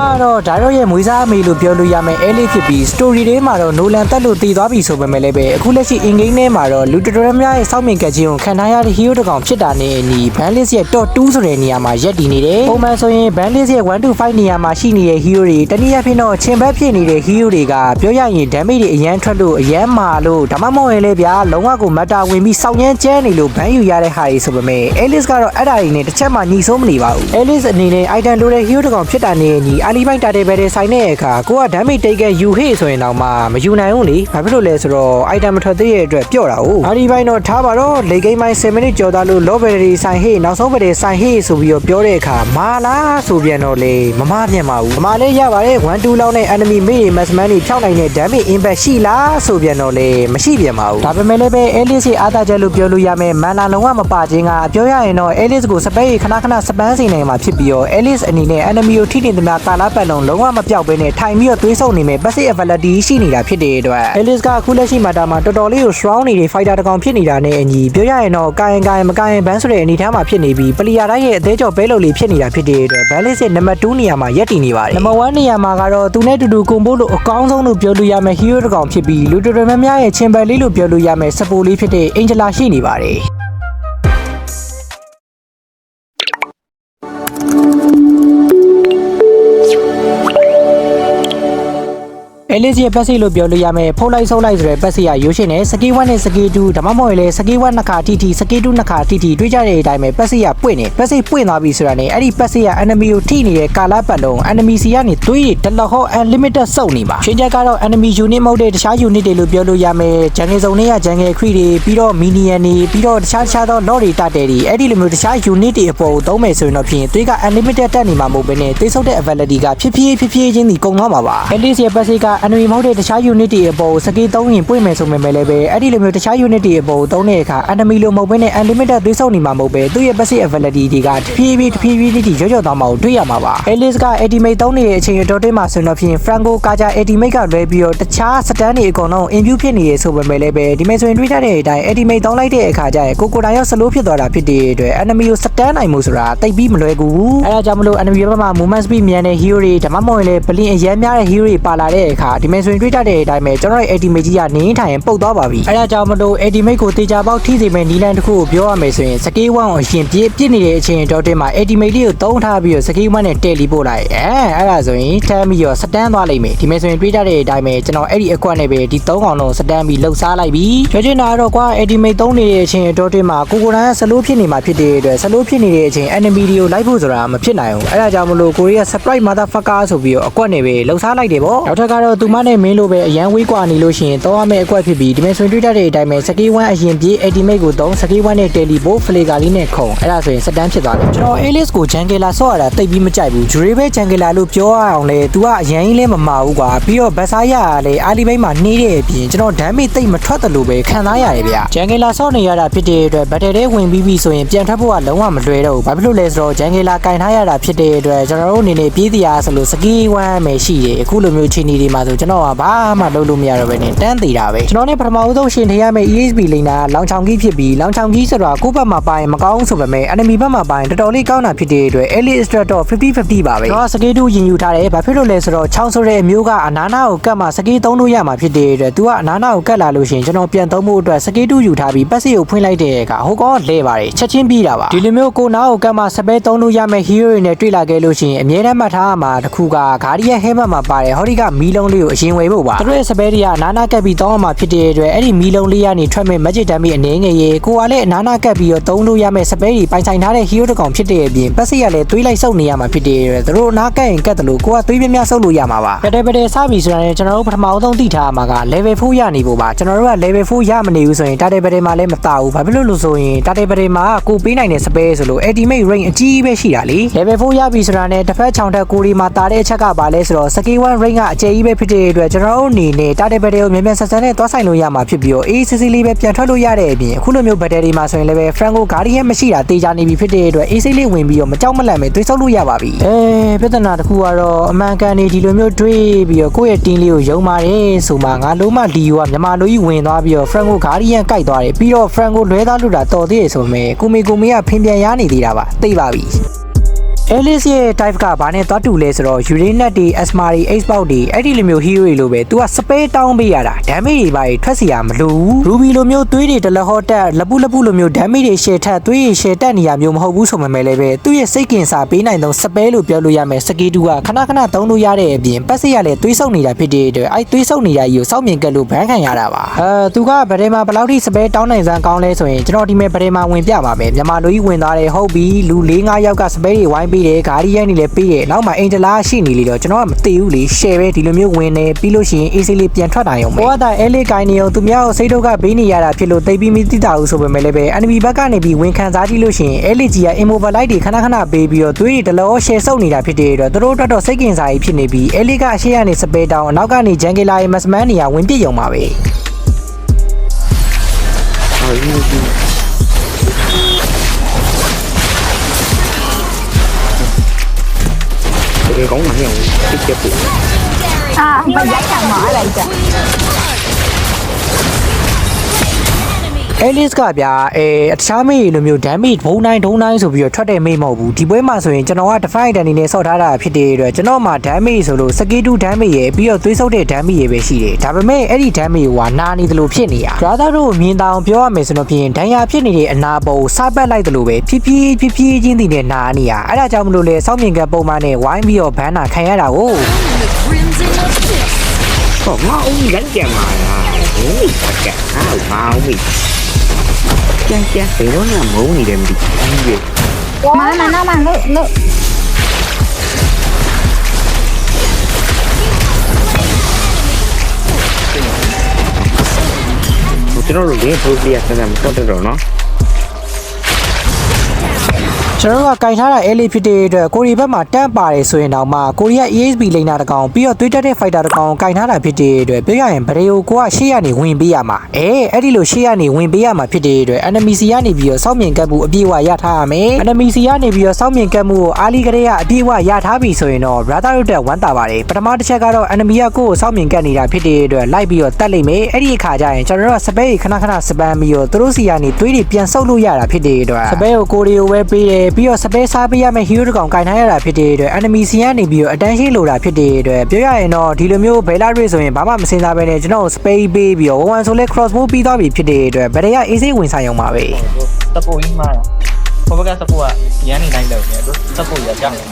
ကတော့ဒါတော့ရဲ့မွေးစားအမေလို့ပြောလို့ရမယ်အဲလေးဖြစ်ပြီး story တွေမှာတော့နိုလန်တက်လို့တည်သွားပြီဆိုပေမဲ့လည်းပဲအခုလက်ရှိ in game ထဲမှာတော့လူတော်တော်များများရဲ့စောင့်မြင်ကခြင်းကိုခံထားရတဲ့ hero တစ်ကောင်ဖြစ်တာနဲ့အညီ balance ရဲ့ top 2ဆိုတဲ့နေရာမှာရပ်တည်နေတယ်ပုံမှန်ဆိုရင် balance ရဲ့1 to 5နေရာမှာရှိနေတဲ့ hero တွေတနည်းအားဖြင့်တော့ချင်းဘက်ဖြစ်နေတဲ့ hero တွေကပြောရရင် damage တွေအရန်ထွက်လို့အရန်မာလို့ဒါမှမဟုတ်ရင်လည်းဗျာလုံးဝကိုမတ်တာဝင်ပြီးစောင့်ရမ်းကျဲနေလို့ဘန်းယူရတဲ့ဟာတွေဆိုပေမဲ့ Alice ကတော့အဲ့ဒါတွေနဲ့တစ်ချက်မှညီဆုံးမနေပါဘူး Alice အနေနဲ့ item လိုတဲ့ hero တစ်ကောင်ဖြစ်တာနဲ့ညီအာလီဘိုင်းတာတဲ့ဘဲတဲ့ဆိုင်တဲ့အခါကိုက damage တိတ်ကယူဟေ့ဆိုရင်တော့မှမယူနိုင်ဘူးလေဘာဖြစ်လို့လဲဆိုတော့ item မထွက်သေးတဲ့အတွက်ပြော့တာ哦အာလီဘိုင်းတော့ထားပါတော့လေကိန်းပိုင်း7မိနစ်ကျော်သွားလို့ low battery ဆိုင်ဟေ့နောက်ဆုံးဘက်တဲ့ဆိုင်ဟေ့ဆိုပြီးတော့ပြောတဲ့အခါမာလားဆိုပြန်တော့လေမမပြန်ပါဘူးမမလေးရပါတယ်1 2လောက်နဲ့ enemy မေး maxman တွေဖြောက်နိုင်တဲ့ damage impact ရှိလားဆိုပြန်တော့လေမရှိပြန်ပါဘူးဒါပေမဲ့လည်းပဲ Alice ရဲ့အားသာချက်လို့ပြောလို့ရမယ်မန်လာလုံးဝမပါခြင်းကပြောရရင်တော့ Alice ကိုစပယ်ခဏခဏစပန်းစီနေမှာဖြစ်ပြီးတော့ Alice အနေနဲ့ enemy ကိုထိနေသမျှကာလာပတ်လုံးလုံးဝမပြောက်ဘဲနဲ့ထိုင်ပြီးတော့သွေးဆုံနေမယ် passive ability ရှိနေတာဖြစ်တဲ့အတွက် Alice ကအခုလက်ရှိမှာဒါမှာတော်တော်လေးကို strong နေတဲ့ fighter တစ်ကောင်ဖြစ်နေတာနဲ့အညီပြောရရင်တော့ကာရင်ကာရင်မကာရင်ဘန်းဆိုတဲ့အနေအထားမှာဖြစ်နေပြီးပလီယာတိုင်းရဲ့အသေးကြောဘဲလို့လေးဖြစ်နေတာဖြစ်တဲ့အတွက် Balance ရဲ့နံပါတ်2နေရာမှာရပ်တည်နေပါတယ်နံပါတ်1နေရာမှာကတော့သူနဲ့တူတူကွန်ဘိုလို့အကောင်းဆုံးလို့ပြောလို့ရမယ် hero တစ်ကောင်ဖြစ်ပြီးလူတော်တော်များများရဲ့ချင်းပယ်လေးလို့ပြောလို့ရမယ်စပိုလေးဖြစ်တဲ့ Angela ရှိနေပါတယ် အဲလစ်ရဲ့ပတ်စီလို့ပြောလို့ရမယ်ဖုတ်လိုက်ဆုံးလိုက်ဆိုတဲ့ပတ်စီကရိုးရှင်းနဲ့စကီ1နဲ့စကီ2ဒါမှမဟုတ်လေစကီ1နှစ်ခါတီတီစကီ2နှစ်ခါတီတီတွေးကြတဲ့အတိုင်းပဲပတ်စီကပွင့်နေပတ်စီပွင့်သွားပြီဆိုတာနဲ့အဲ့ဒီပတ်စီက enemy ကိုထိနေတဲ့ကာလာပတ်လုံး enemy စီကနေတွေးရတလဟော unlimited စုံနေပါရှင်းချက်ကတော့ enemy unit မဟုတ်တဲ့တခြား unit တွေလို့ပြောလို့ရမယ်ဂျန်ငယ်စုံတွေကဂျန်ငယ်ခရီတွေပြီးတော့ minion တွေပြီးတော့တခြားတခြားသော lord တွေတတ်တယ်တွေအဲ့ဒီလိုမျိုးတခြား unit တွေအပေါ်ကိုသုံးမယ်ဆိုရင်တော့ဖြင့်တွေးက unlimited တက်နေမှာမဟုတ်ဘဲနဲ့သိဆုပ်တဲ့ ability ကဖြည်းဖြည်းဖြည်းဖြည်းချင်းစီကုန်သွားမှာပါ Alice ရဲ့ပတ်စီက enemy မဟုတ်တဲ့တခြား unit တွေအပေါ်ကိုစကေးသုံးရင်ပွင့်မယ်ဆိုပေမဲ့လည်းပဲအဲ့ဒီလိုမျိုးတခြား unit တွေအပေါ်ကိုသုံးတဲ့အခါ enemy လိုမဟုတ်ဘဲနဲ့ unlimited သွေးဆုပ်နေမှာမဟုတ်ပဲသူ့ရဲ့ passive ability တွေကတဖြည်းဖြည်းတဖြည်းဖြည်းချင်းရော့ရော့သွားမှာကိုတွေ့ရမှာပါ Alice က ultimate သုံးနေတဲ့အချိန်အတော်တွင်းမှာဆိုတော့ဖြင့် Franco Kaja ultimate ကလွဲပြီးတော့တခြား stand တွေအကုန်လုံး imbue ဖြစ်နေရဆိုပေမဲ့လည်းပဲဒီမဲ့ဆိုရင်တွေးထားတဲ့အတိုင်း ultimate သုံးလိုက်တဲ့အခါကျရင်ကိုကိုတိုင်ရောက် slow ဖြစ်သွားတာဖြစ်တဲ့အတွက် enemy ကို stand နိုင်မှုဆိုတာတိတ်ပြီးမလွယ်ကူဘူးအဲဒါကြောင့်မလို့ enemy ဘက်မှာ movement speed မြန်တဲ့ hero တွေဒါမှမဟုတ်ရင်လည်း blink အရမ်းများတဲ့ hero တွေပါလာတဲ့အခါဒီမဲ့ဆိုရင်တွေးထားတဲ့အတိုင်းပဲကျွန်တော်ရဲ့ ultimate ကြီးကနေထိုင်ရင်ပုတ်သွားပါပြီအဲဒါကြောင့်မလို့ ultimate ကိုတေချာပေါက်ထိစေမဲ့နီလန်တစ်ခုကိုပြောရမယ်ဆိုရင် scale 1ကိုအရင်ပြည့်ပြည့်နေတဲ့အချိန်တော့တင်မှာ ultimate လေးကိုသုံးထားပြီးတော့ scale 1နဲ့တယ်လီပို့လိုက်အဲအဲ့ဒါဆိုရင်ထမ်းပြီးတော့စတန်းသွားလိမ့်မယ်ဒီမဲ့ဆိုရင်တွေးထားတဲ့အတိုင်းပဲကျွန်တော်အဲ့ဒီအကွက်နဲ့ပဲဒီ၃ကောင်လုံးစတန်းပြီးလှုပ်ရှားလိုက်ပြီပြောချင်တာကတော့ကွာ ultimate သုံးနေတဲ့အချိန်တော့တင်မှာကိုကိုရန်ဆလိုးဖြစ်နေမှာဖြစ်တဲ့အတွက်ဆလိုးဖြစ်နေတဲ့အချိန် enemy တွေကိုလိုက်ဖို့ဆိုတာမဖြစ်နိုင်ဘူးအဲ့ဒါကြောင့်မလို့ကိုရီးယား surprise motherfucker ဆိုပြီးတော့အကွက်နဲ့ပဲလှုပ်ရှားလိုက်တယ်ပေါ့နောက်ထပ်ကတော့သူမနဲ့မင်းလိုပဲအရန်ဝေးကွာနေလို့ရှိရင်တော့ရမယ့်အကွက်ဖြစ်ပြီးဒီမဲ့ဆိုရင်တွေးထားတဲ့အတိုင်းပဲစကီး1အရင်ပြေး ultimate ကိုသုံးစကီး1နဲ့ teleport flavor လေးနဲ့ခုံအဲ့ဒါဆိုရင်စတန်းဖြစ်သွားတယ်ကျွန်တော် alice ကို jungler ဆော့ရတာတိတ်ပြီးမကြိုက်ဘူး jure ပဲ jungler လို့ပြောရအောင်လေ तू ကအရန်ကြီးလဲမမာဘူးကွာပြီးတော့ဘတ်စားရကလည်းအာလီဘိုင်းမှာနှေးတဲ့အပြင်ကျွန်တော် damage တိတ်မထွက်တယ်လို့ပဲခံစားရတယ်ဗျ jungler ဆော့နေရတာဖြစ်တဲ့အတွက် battle ထဲဝင်ပြီးပြီဆိုရင်ပြန်ထွက်ဖို့ကလုံးဝမလွယ်တော့ဘူးဘာဖြစ်လို့လဲဆိုတော့ jungler ကင်ထားရတာဖြစ်တဲ့အတွက်ကျွန်တော်တို့အနေနဲ့ပြေးတရားဆိုလို့ skill 1ပဲရှိတယ်အခုလိုမျိုးချိန်နေဒီမှာဆိုကျွန်တော်ကဘာမှလုပ်လို့မရတော့ဘဲနဲ့တန်းသေးတာပဲကျွန်တော်နဲ့ပထမဦးဆုံးရှင်ထရမယ့် ESP လိန်နာလောင်ချောင်ကြီးဖြစ်ပြီးလောင်ချောင်ကြီးဆိုတော့ကိုယ့်ဘက်မှာပါရင်မကောင်းဆိုပေမဲ့ enemy ဘက်မှာပါရင်တော်တော်လေးကောင်းတာဖြစ်တဲ့အတွက် Elite Strat တော့50-50ပါပဲကျွန်တော်စကေးတူရင်ယူထားတယ်ဘာဖြစ်လို့လဲဆိုတော့ချောင်းဆိုတဲ့အမျိုးကအနာနာကိုကတ်မှစကေးသုံးလို့ရမှာဖြစ်တဲ့အတွက် तू ကအနာနာကိုကတ်လာလို့ရှိရင်ကျွန်တော်ပြန်သုံးဖို့အတွက်စကေးတူယူထားပြီးပတ်စီကိုဖွင့်လိုက်တဲ့အခါဟိုကောင်ကလဲပါတယ်ချက်ချင်းပြီးတာပါဒီလိုမျိုးကိုနာကိုကတ်မှစပယ်သုံးလို့ရမယ့် hero တွေနဲ့တွေ့လာခဲ့လို့ရှိရင်အမြဲတမ်းမှတ်ထားရမှာတစ်ခုကဂါရီရဲ့ helmet မှာပါတယ်ဟောဒီကမီလုံးလေးကိုအရင်ဝယ်ဖို့ပါသူတို့ရဲ့စပယ်တွေကနာနာကတ်ပြီးသုံးရမှာဖြစ်တဲ့အတွက်အဲ့ဒီမီလုံးလေးကနေထွက်မဲ့ magic damage အနေငယ်ရေကိုကလည်းအနာနာကတ်ပြီးတော့သုံးလို့ရမယ့်စပယ်တွေပိုင်ဆိုင်ထားတဲ့ hero တစ်ကောင်ဖြစ်တဲ့အပြင်ပတ်စီကလည်းသွေးလိုက်စုပ်နေရမှာဖြစ်တဲ့အတွက်သူတို့အနာကတ်ရင်ကတ်တယ်လို့ကိုကသွေးပြင်းပြဆုပ်လို့ရမှာပါပတဲပတဲစပြီဆိုတာနဲ့ကျွန်တော်တို့ပထမအောင်ဆုံးသိထားရမှာက level 4ရနေဖို့ပါကျွန်တော်တို့က level 4ရမနေဘူးဆိုရင်တာတေပတဲမှာလည်းမတာဘူးဘာဖြစ်လို့လို့ဆိုရင်တာတေပတဲမှာကိုပေးနိုင်တဲ့စပယ်ဆိုလို့ ultimate range အကြီးပဲရှိတာလေ level 4ရပြီဆိုတာနဲ့တစ်ဖက်ချောင်တက်ကိုဒီမှာတာတဲ့အချက်ကပါလဲဆိုတော့ skill 1 range ကအကျယ်ကြီးပဲဖြစ်တဲ့အတွက်ကျွန်တော်တို့အနေနဲ့တာတေပတဲကိုမြန်မြန်ဆန်ဆန်နဲ့သွားဆိုင်လို့ရမှာဖြစ်ပြီးတော့အေးစစ်စစ်လေးပဲပြန်ထွက်လို့ရတဲ့အပြင်အခုလိုမျိုး battery မှာဆိုရင်လည်းပဲ Franco Guardian မရှိတာတေချာနေပြီဖြစ်တဲ့အတွက်အေးစိတ်လေးဝင်ပြီးတော့မကြောက်မလန့်ပဲသွေးဆုပ်လို့ရပါပြီအဲပြဿနာတစ်ခုကတော့အမှန်ကန်နေဒီလိုမျိုးတွေးပြီးတော့ကိုယ့်ရဲ့ team လေးကိုယုံပါတယ်ဆိုမှငါလုံးမလီယိုကမြန်မာလိုကြီးဝင်သွားပြီးတော့ Franco Guardian ကိုက်သွားတယ်ပြီးတော့ Franco လွဲသားလို့တာတော်သေးတယ်ဆိုပေမဲ့ကိုမီကိုမီကဖင်ပြန်ရနေသေးတာပါသိပါပြီ Alice ရဲ့ type ကဘာနဲ့သွားတူလဲဆိုတော့ Uranus တွေ Asma တွေ Xbox တွေအဲ့ဒီလိုမျိုး hero တွေလိုပဲ तू က spare တောင်းပေးရတာ damage တွေပါထွက်စီရမလို့ဘူး Ruby လိုမျိုးသွေးတွေတလဟောတက်လပုလပုလိုမျိုး damage တွေ share ထက်သွေးတွေ share တက်နေရမျိုးမဟုတ်ဘူးဆိုမှမယ်လည်းပဲသူ့ရဲ့စိတ်ကင်စာပေးနိုင်သော spare လို့ပြောလို့ရမယ်စကေတူကခဏခဏသုံးလို့ရတဲ့အပြင်ပတ်စရလည်းသွေးဆုပ်နေတာဖြစ်တဲ့အတွက်အဲ့သွေးဆုပ်နေတာကြီးကိုစောင့်မြင်ကက်လို့ဘန်းခံရတာပါအဲသူကဗဒဲမှာဘယ်လောက်ထိ spare တောင်းနိုင်စမ်းကောင်းလဲဆိုရင်ကျွန်တော်ဒီမဲ့ဗဒဲမှာဝင်ပြပါမယ်မြန်မာလူကြီးဝင်သွားတယ်ဟုတ်ပြီလူ၄၅ယောက်က spare တွေဝိုင်းပေးတယ်ဂါရီယန်တွေလည်းပေးတယ်နောက်မှအင်ဂျလာရှိနေလေတော့ကျွန်တော်ကမသိဘူးလေ share ပဲဒီလိုမျိုးဝင်နေပြီးလို့ရှိရင် easy လေးပြန်ထွက်တာရုံပဲဟိုကတာအဲလေးကိုင်းနေအောင်သူများကိုစိတ်တော့ကဘေးနေရတာဖြစ်လို့တိတ်ပြီးမိတိတာဘူးဆိုပေမဲ့လည်းပဲ enemy ဘက်ကနေပြီးဝင်ခံစားကြည့်လို့ရှိရင်အဲလေးကြီးက immobilite တွေခဏခဏပေးပြီးတော့သွေးတွေတလော share ဆုပ်နေတာဖြစ်တဲ့အတွက်သူတို့အတွက်တော့စိတ်ကင်စားကြီးဖြစ်နေပြီးအဲလေးကအရှိကနေစပယ်တောင်းအနောက်ကနေဂျန်ဂီလာရဲ့မစမန်နေရဝင်ပြစ်ရုံပါပဲ好硬 cái con này à, không chết chết à mày giấy là mở lại kìa. Alice ကဗျာအဲတခြားမေးလိုမျိုး damage ဘုံတိုင်းဒုံတိုင်းဆိုပြီးတော့ထွက်တဲ့မေးမဟုတ်ဘူးဒီပွဲမှာဆိုရင်ကျွန်တော်က define တန်နေနဲ့ဆော့ထားတာဖြစ်တဲ့အတွက်ကျွန်တော်မှာ damage ဆိုလို့ skill 2 damage ရယ်ပြီးတော့သွေးဆုပ်တဲ့ damage ရယ်ပဲရှိတယ်ဒါပေမဲ့အဲ့ဒီ damage ကနာနေတယ်လို့ဖြစ်နေရ brother တို့မြင်တောင်ပြောရမယ်ဆိုတော့ဖြင့်ဒဏ်ရာဖြစ်နေတဲ့အနာပုံစားပတ်လိုက်တယ်လို့ပဲဖြည်းဖြည်းဖြည်းဖြည်းချင်းတည်နေနာနေရအဲ့ဒါကြောင့်မလို့လေစောင့်မြင်ကပုံမှန်နဲ့ဝိုင်းပြီးတော့ဘန်းနာခံရတာကို còn nó uống đánh chà mà là uống gì thật cả à mà uống gì cha cha thì nó là uống gì đem đi ăn gì Mà mà nó mà ngự ngự một cái nó rồi cái thôi đi à làm con tên rồi nó ကျွန်တော်တို့ ကကင်ထားတာ LA ဖြစ်တဲ့အတွက်ကိုရီဘက်မှာတန့်ပါတယ်ဆိုရင်တော့မှကိုရီးယား ESP လိန်နာတကောင်ပြီးတော့သွေးတက်တဲ့ fighter တကောင်ကင်ထားတာဖြစ်တဲ့အတွက်ပြောရရင်ဗရေကိုကိုကရှေ့ကနေဝင်ပေးရမှာအဲအဲ့ဒီလိုရှေ့ကနေဝင်ပေးရမှာဖြစ်တဲ့အတွက် enemy စီကနေပြီးတော့စောင့်မြင်ကပ်မှုအပြည့်အဝရထားရမယ် enemy စီကနေပြီးတော့စောင့်မြင်ကပ်မှုကိုအားလီကလေးကအပြည့်အဝရထားပြီဆိုရင်တော့ brother တို့တက်ဝမ်းတာပါတယ်ပထမတစ်ချက်ကတော့ enemy ကကိုယ့်ကိုစောင့်မြင်ကပ်နေတာဖြစ်တဲ့အတွက်လိုက်ပြီးတော့တက်လိမ့်မယ်အဲ့ဒီအခါကျရင်ကျွန်တော်တို့ကစပယ်ခဏခဏစပန်ပြီးတော့သူတို့စီကနေသွေးတွေပြန်ဆုပ်လို့ရတာဖြစ်တဲ့အတွက်စပယ်ကိုကိုရီကိုပဲပေးတယ်ပြီးတော့စပယ်စားပေးရမယ့် hero တကောင်ကင်ထားရတာဖြစ်တဲ့အတွက် enemy စီကနေပြီးတော့ attention လိုတာဖြစ်တဲ့အတွက်ပြောရရင်တော့ဒီလိုမျိုးဘယ်လာတွေဆိုရင်ဘာမှမစင်စားပဲနဲ့ကျွန်တော် space ပေးပြီးတော့1-1ဆိုလဲ crossbow ပြီးသွားပြီဖြစ်တဲ့အတွက်ဗရေက easy ဝင်ဆိုင်အောင်ပါပဲစပိုကြီးမှာဟိုဘက်ကစပိုကရန်နေတိုင်းလောက်နေတို့စပိုရကြောက်နေ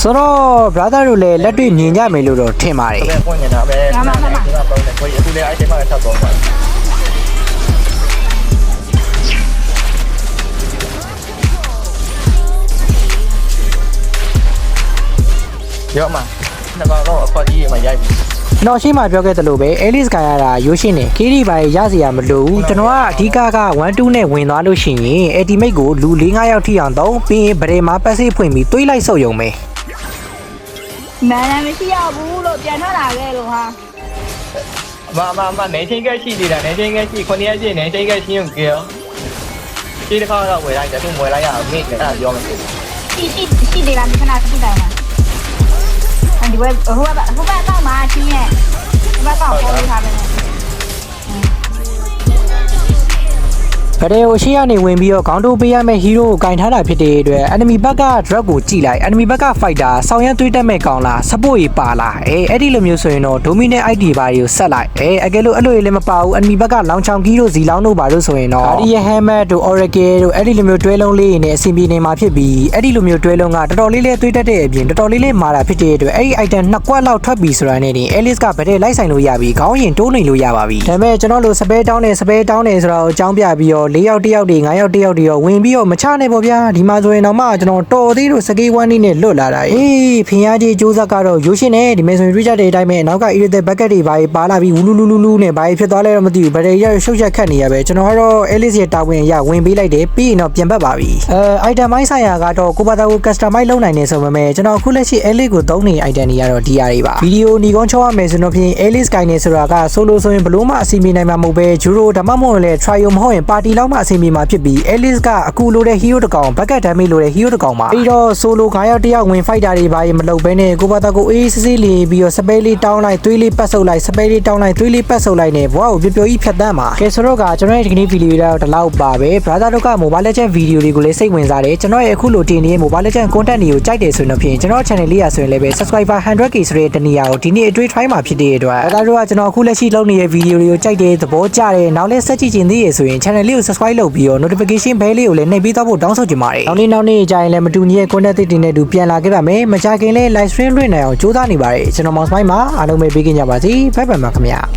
ဆိုတော့ brother တို့လည်းလက်တွေ့မြင်ကြမယ်လို့တော့ထင်ပါတယ်ဘယ်ပွင့်နေတာပဲဒီမှာပုံနေကိုအခုလည်းအဲ့ဒီမှာဆက်တော့ပါ ရောမနှစ်ကောင်တော့အခွက်ကြီးမှာရိုက်ပြီကျွန်တော်ရှင်းမှပြောခဲ့သလိုပဲ Alice ကန်ရတာရိုးရှင်းတယ် KD ပါရစီရမလို့ဘူးကျွန်တော်ကအဓိကက1 2နဲ့ဝင်သွားလို့ရှိရင် ultimate ကိုလူ4 5ယောက်ထိအောင်သုံးပြီးရင်ဗရေမှာပတ်စိဖွင့်ပြီးတွေးလိုက်ဆုပ်ယုံပဲ Mẹ này mới xí ao bú lộ tiền nó là ghê luôn ha မမမနေချင်းကရှိနေတာနေချင်းကရှိခုနှစ်ရက်ရှိနေချင်းကရှိရင်ကြောဒီတစ်ခါတော့ဝယ်လိုက်တယ်သူဝယ်လိုက်ရအောင်မိတယ်အဲ့ဒါပြောမယ် Xí xí xí để làm cái nào xí đây mà Anh đi quay ở hô bà hô bà tao mà xí nhẹ Hô bà tao cô đi thà bên này ဗရေကိုရှေ့ကနေဝင်ပြီးတော့ခေါင်းတိုးပေးရမယ့် hero ကိုကင်ထားတာဖြစ်တဲ့အတွက် enemy ဘက်က drug ကိုကြည့်လိုက် enemy ဘက်က fighter ဆောင်းရမ်းသွေးတက်မဲ့ကောင်လား support ကြီးပါလားအဲအဲ့ဒီလိုမျိုးဆိုရင်တော့ dominant ID ဘာတွေကိုဆက်လိုက်အဲအကယ်လို့အဲ့လိုလည်းမပါဘူး enemy ဘက်ကလောင်ချောင်ကြီးတို့ဇီလောင်းတို့ဘာလို့ဆိုရင်တော့ Guardian Hammer တို့ Oracle တို့အဲ့ဒီလိုမျိုးတွဲလုံးလေးတွေနဲ့အဆင်ပြေနေမှာဖြစ်ပြီးအဲ့ဒီလိုမျိုးတွဲလုံးကတော်တော်လေးလေးသွေးတက်တဲ့အပြင်တော်တော်လေးလေးမာတာဖြစ်တဲ့အတွက်အဲ့ဒီ item နှစ်ကွက်လောက်ထွက်ပြီးဆိုတာနဲ့တင် Alice ကဗတဲ့လိုက်ဆိုင်လို့ရပြီးခေါင်းရင်တိုးနေလို့ရပါပြီဒါပေမဲ့ကျွန်တော်တို့စပဲတောင်းနေစပဲတောင်းနေဆိုတော့အကြောင်းပြပြီးတော့၄ယောက်တစ်ယောက်တွေ၅ယောက်တစ်ယောက်တွေရောဝင်ပြီးတော့မချနိုင်ပေါ့ဗျာဒီမှာဆိုရင်တော့မှကျွန်တော်တော်သေးလို့စကေးဝမ်းနေနဲ့လွတ်လာတာအေးဖင်ရကြီးစူးစက်ကတော့ရိုးရှင်းနေဒီမဲ့ဆိုရင် Richard တွေအတိုင်းပဲနောက်က Irritated bucket တွေဘာတွေပါလာပြီးဝူလူလူလူလူနဲ့ဘာတွေဖြစ်သွားလဲတော့မသိဘူးဗတဲ့ရရှုပ်ချက်ခတ်နေရပဲကျွန်တော်ကတော့ Alice ရဲ့တာဝန်ရဝင်ပေးလိုက်တယ်ပြီးရင်တော့ပြန်ပတ်ပါပြီအဲ item မိုင်းဆိုင်ရာကတော့ကိုပါတာကို customize လုပ်နိုင်နေဆိုပေမဲ့ကျွန်တော်အခုလက်ရှိ Alice ကိုသုံးနေ item တွေကတော့ဒီအရာတွေပါဗီဒီယိုညီကုန်းချောရမယ်ဆိုတော့ဖြင့် Alice ကိုင်းနေဆိုတာက solo ဆိုရင်ဘလို့မှအစီအမီနိုင်မှာမဟုတ်ပဲ Juro ဒါမှမဟုတ်လည်း trial မဟုတ်ရင် party လောက်မှအဆင်ပြေမှာဖြစ်ပြီး Alice ကအကူလိုတဲ့ hero တစ်ကောင် backup damage လိုတဲ့ hero တစ်ကောင်ပါပြီးတော့ solo 9ယောက်တစ်ယောက်ဝင် fight တာတွေဘာရင်မလုပ်ဘဲနဲ့ကိုပါတာကိုအေးစစ်စစ်လေးပြီးတော့ spell လေးတောင်းလိုက်သွေးလေးပတ်ဆုပ်လိုက် spell လေးတောင်းလိုက်သွေးလေးပတ်ဆုပ်လိုက်နဲ့ဘဝကိုပျော်ပျော်ကြီးဖြတ်တန်းပါကဲဆိုတော့ကကျွန်တော်ရဲ့ဒီကနေ့ဗီဒီယိုတော့ဒီလောက်ပါပဲ brother တို့က mobile legend ဗီဒီယိုတွေကိုလည်းစိတ်ဝင်စားတယ်ကျွန်တော်ရဲ့အခုလိုတင်နေတဲ့ mobile legend content တွေကိုကြိုက်တယ်ဆိုရင်တော့ဖြင့်ကျွန်တော် channel လေးရဆိုရင်လည်းပဲ subscriber 100k ဆိုတဲ့တနည်းအားကိုဒီနေ့အတွေ့ try မှာဖြစ်တဲ့အတွက် brother တို့ကကျွန်တော်အခုလက်ရှိလုပ်နေတဲ့ဗီဒီယိုတွေကိုကြိုက်တယ်သဘောကျတယ်နောက်လည်းဆက်ကြည့်ချင်သေးရဆိုရင် channel လေးကို subscribe လုပ်ပြီးတော့ notification bell လေးကိုလည်းနှိပ်ပေးသွားဖို့တောင်းဆိုချင်ပါတယ်နောက်နေ့နောက်နေ့ကြာရင်လည်းမတူညီတဲ့ content တွေနဲ့တူပြန်လာခဲ့ပါမယ်မကြခင်လဲ live stream လွှင့်နိုင်အောင်ကြိုးစားနေပါတယ်ကျွန်တော်မောင်စမိုင်းမှာအားလုံးပဲပေးခင်ကြပါစေဘိုင်ဘိုင်ပါခင်ဗျာ